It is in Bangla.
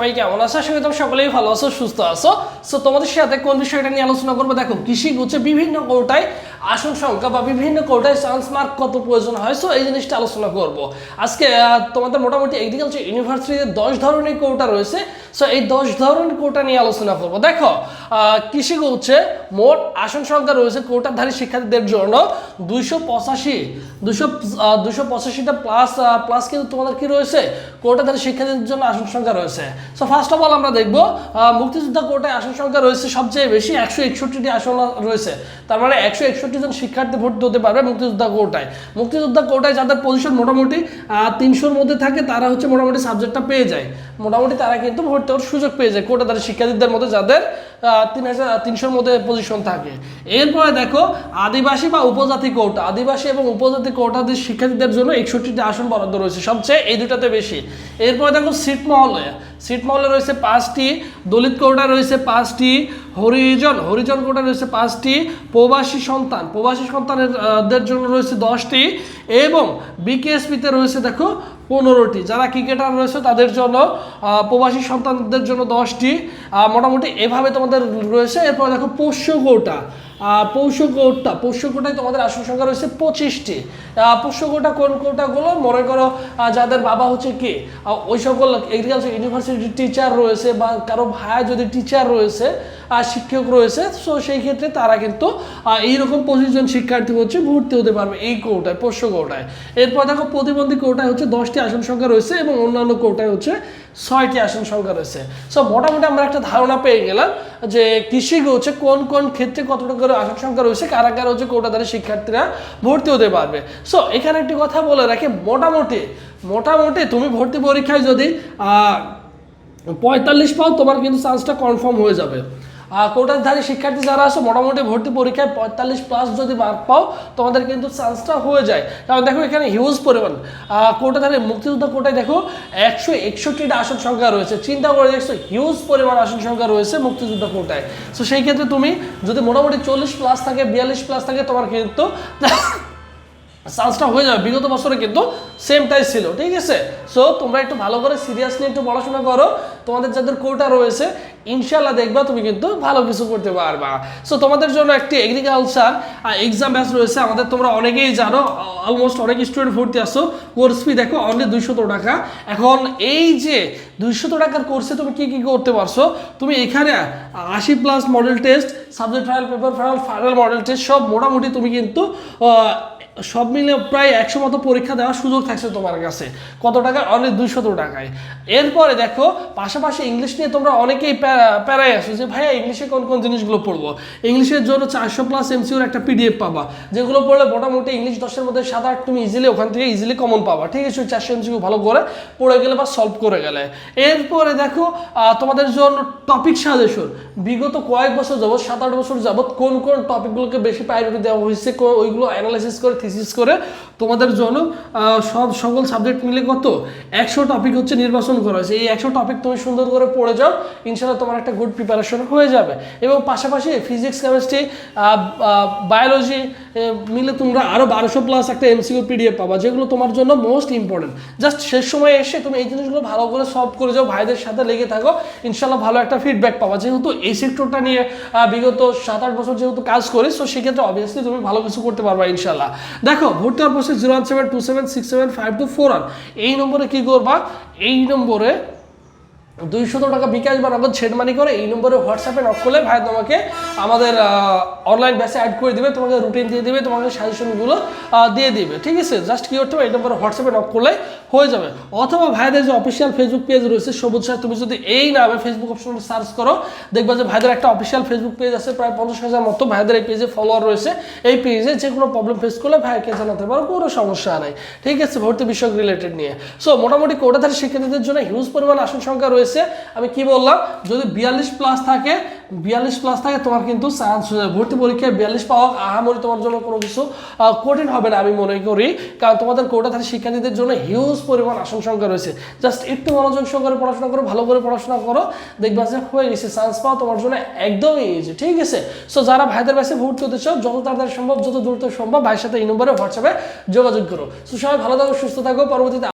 সবাই কেমন আছো? আশা করি সকলেই ভালো আছো, সুস্থ আছো। সো তোমাদের সাথে কোন বিষয়টা নিয়ে আলোচনা করব? দেখো, কৃষি হচ্ছে বিভিন্ন কোটায় আসন সংখ্যা বা বিভিন্ন কোটায় চান্স মার্ক কত প্রয়োজন হয় সো এই জিনিসটা আলোচনা করব। আজকে তোমাদের মোটামুটি এগ্রিকালচার ইউনিভার্সিটিতে দশ ধরনের কোটা রয়েছে সো এই দশ ধরনের কোটা নিয়ে আলোচনা করব। দেখো কৃষি হচ্ছে মোট আসন সংখ্যা রয়েছে কোটাধারী শিক্ষার্থীদের জন্য দুইশো পঁচাশি দুশো দুশো পঁচাশিটা প্লাস প্লাস কিন্তু তোমাদের কি রয়েছে? কোটাধারী শিক্ষার্থীদের জন্য আসন সংখ্যা রয়েছে। সো ফার্স্ট অফ অল আমরা দেখব মুক্তিযোদ্ধা কোটায় আসন সংখ্যা রয়েছে সবচেয়ে বেশি, একশো একষট্টিটি আসন রয়েছে। তার মানে একশো একষট্টি জন শিক্ষার্থী ভর্তি হতে পারবে মুক্তিযোদ্ধা কোটায়। মুক্তিযোদ্ধা কোটায় যাদের পজিশন মোটামুটি তিনশোর মধ্যে থাকে, তারা হচ্ছে মোটামুটি সাবজেক্টটা পেয়ে যায়। মোটামুটি তারা কিন্তু ভর্তি হওয়ার সুযোগ পেয়ে যায় কোটাধারী শিক্ষার্থীদের মধ্যে যাদের তিন হাজার, তিনশোর মধ্যে পজিশন থাকে। এরপরে দেখো, আদিবাসী বা উপজাতি কোটা। আদিবাসী এবং উপজাতি কোটাদের শিক্ষার্থীদের জন্য একষট্টিটি আসন বরাদ্দ রয়েছে। সবচেয়ে এই দুটাতে বেশি। এরপরে দেখো, সিট মহলে। সিট মহলে রয়েছে পাঁচটি, দলিত কোটা রয়েছে পাঁচটি, হরিজন। হরিজন কোটা রয়েছে পাঁচটি, প্রবাসী সন্তান। প্রবাসী সন্তানের জন্য রয়েছে দশটি এবং বিকেএসপিতে রয়েছে দেখো পনেরোটি। যারা ক্রিকেটার রয়েছে তাদের জন্য প্রবাসী সন্তানদের জন্য দশটি। মোটামুটি এভাবে তোমাদের রয়েছে। এরপর দেখো পোষ্য আহ, পৌষ কোটা পৌষ কোটায় তোমাদের আসন সংখ্যা রয়েছে পঁচিশটি। পোষ্য কোটা কোন কোটাগুলো? মনে করো যাদের বাবা হচ্ছে কে? ওই সকল এগ্রিকালচার ইউনিভার্সিটির টিচার রয়েছে বা কারও ভাইয়া যদি টিচার রয়েছে শিক্ষক রয়েছে। সো সেই ক্ষেত্রে তারা কিন্তু এইরকম পঁচিশ জন শিক্ষার্থী হচ্ছে, ভর্তি হতে পারবে এই কোটায় পোষ্য কোটায়। এরপর দেখো, প্রতিবন্ধী কোটায় হচ্ছে দশটি আসন সংখ্যা রয়েছে এবং অন্যান্য কোটায় হচ্ছে ছয়টি আসন সংখ্যা রয়েছে। সো মোটামুটি আমরা একটা ধারণা পেয়ে গেলাম যে কৃষি হচ্ছে কোন কোন ক্ষেত্রে কতটা করে আসন সংখ্যা রয়েছে কারা কারা হচ্ছে কোটাধারী শিক্ষার্থীরা ভর্তি হতে পারবে। সো এখানে একটি কথা বলে রাখি, মোটামুটি মোটামুটি তুমি ভর্তি পরীক্ষায় যদি পঁয়তাল্লিশ পাও, তোমার কিন্তু চান্সটা কনফার্ম হয়ে যাবে। কোটাধারী শিক্ষার্থী যারা আছে, মোটামুটি ভর্তি পরীক্ষায় পঁয়তাল্লিশ প্লাস যদি মার্ক পাও, তোমাদের কিন্তু চান্সটা হয়ে যায়। কারণ দেখো এখানে হিউজ পরিমাণ। কোটাধারী মুক্তিযোদ্ধা কোটায় দেখো একশো একষট্টিটা আসন সংখ্যা রয়েছে। চিন্তা করে দেখছ হিউজ পরিমাণ আসন সংখ্যা রয়েছে মুক্তিযোদ্ধা কোটায়। সো সেই ক্ষেত্রে তুমি যদি মোটামুটি চল্লিশ প্লাস থাকে, বিয়াল্লিশ প্লাস থাকে, তোমার কিন্তু চান্সটা হয়ে যাবে। বিগত বছরে কিন্তু সেমটাই ছিল, ঠিক আছে? সো তোমরা একটু ভালো করে সিরিয়াসলি একটু পড়াশোনা করো। তোমাদের যাদের কোটা রয়েছে ইনশাল্লাহ দেখবা তুমি কিন্তু ভালো কিছু করতে পারবা। সো তোমাদের জন্য একটি এগ্রিকালচার এক্সাম ব্যাচ রয়েছে। আমাদের তোমরা অনেকেই জানো অলমোস্ট অনেক স্টুডেন্ট ভর্তি আসো কোর্স ফি দেখো অনলি দুইশত টাকা। এখন এই যে দুইশত টাকার কোর্সে তুমি কি কি করতে পারছ, তুমি এখানে আশি plus model test subject final paper final final model test সব মোটামুটি তুমি কিন্তু সব মিলে প্রায় একশো মতো পরীক্ষা দেওয়ার সুযোগ থাকছে তোমার কাছে। কত টাকা অনলি দুইশত টাকায়। এরপরে দেখো, পাশাপাশি ইংলিশ নিয়ে তোমরা অনেকেই প্যা- প্যারায় আসো যে, ভাইয়া ইংলিশে কোন কোন জিনিসগুলো পড়ব? ইংলিশের জন্য চারশো প্লাস এমসিউর একটা পিডিএফ পাবা, যেগুলো পড়লে মোটামুটি ইংলিশ দশের মধ্যে সাত আট তুমি ইজিলি ওখান থেকে ইজিলি কমন পাবা। ঠিক আছে চারশো এমসিউ ভালো করে পড়ে গেলে বা সলভ করে গেলে। এরপরে দেখো তোমাদের জন্য টপিক সাজেশন বিগত কয়েক বছর যাবত সাত আট বছর যাবত কোন কোন টপিকগুলোকে বেশি প্রায়োরিটি দেওয়া হয়েছে ওইগুলো অ্যানালাইসিস করে থিসিস করে তোমাদের জন্য সব সকল সাবজেক্ট মিলে কত? একশো টপিক হচ্ছে নির্বাচন করা হয়েছে। এই একশো টপিক তুমি সুন্দর করে পড়ে যাও, ইনশাল্লাহ তোমার একটা গুড প্রিপারেশন হয়ে যাবে। এবং পাশাপাশি ফিজিক্স কেমিস্ট্রি বায়োলজি মিলে তোমরা আরও বারোশো প্লাস একটা এমসিকিউ পিডিএফ পাবা, যেগুলো তোমার জন্য মোস্ট ইম্পর্টেন্ট জাস্ট শেষ সময় এসে তুমি এই জিনিসগুলো ভালো করে সলভ করে যাও, ভাইদের সাথে লেগে থাকো, ইনশাল্লাহ ভালো একটা ফিডব্যাক পাবা। যেহেতু এই সেক্টরটা নিয়ে বিগত সাত আট বছর যেহেতু কাজ করি সো সেক্ষেত্রে অবভিয়াসলি তুমি ভালো কিছু করতে পারবা ইনশাল্লাহ। দেখো হওয়ার process zero one seven two seven six seven five two four one এই নম্বরে কী করবা? এই নম্বরে দুইশত টাকা বিকাশ বা নগদ ছেড মানি করে এই নম্বরে হোয়াটসঅ্যাপে নক করলে ভাই তোমাকে আমাদের অনলাইন ব্যাচে অ্যাড করে দিবে, তোমাকে রুটিন দিয়ে দিবে, তোমাকে সাজেশনগুলো দিয়ে দিবে। ঠিক আছে? জাস্ট কী করতে হবে? এই নম্বরে হোয়াটসঅ্যাপে নক করলে হয়ে যাবে। অথবা ভাইদের যে অফিসিয়াল ফেসবুক পেজ রয়েছে, সবুজ স্যার তুমি যদি এই নামে ফেসবুক অপশনে সার্চ করো, দেখবা যে ভাইদের একটা অফিসিয়াল ফেসবুক পেজ আছে, প্রায় পঞ্চাশ হাজার মতো ভাইদের এই পেজে ফলোয়ার রয়েছে। এই পেজে যে কোনো প্রবলেম ফেস করলে ভাইকে জানাতে পারো, কোনো সমস্যা নাই। ঠিক আছে? ভর্তি বিষয়ক রিলেটেড নিয়ে। সো মোটামুটি কোটাধারী শিক্ষার্থীদের জন্য হিউজ পরিমাণ আসন সংখ্যা রয়েছে। আমি কি বললাম? যদি বিয়াল্লিশ প্লাস থাকে, বিয়াল্লিশ প্লাস থাকে, তোমার কিন্তু চান্স হয়ে যাবে। ভর্তি পরীক্ষায় বিয়াল্লিশ পাওয়া আহামরি তোমার জন্য কোনো কিছু কঠিন হবে না, আমি মনে করি। কারণ তোমাদের কোটাধারী শিক্ষার্থীদের জন্য হিউজ পরিমাণ আসন সংখ্যা রয়েছে। জাস্ট একটু মনোযোগ সহকারে পড়াশোনা করো, ভালো করে পড়াশোনা করো, দেখবা যে হয়ে গেছে চান্স পাওয়া তোমার জন্য একদমই ইজি ঠিক আছে? সো যারা ভাইদের কাছে ভর্তি হতে চাও, যত তাড়াতাড়ি সম্ভব, যত দ্রুত সম্ভব, ভাইয়ের সাথে এই নম্বরে হোয়াটসঅ্যাপে যোগাযোগ করো। সো সবাই ভালো থাকো, সুস্থ থাকো, পরবর্তীতে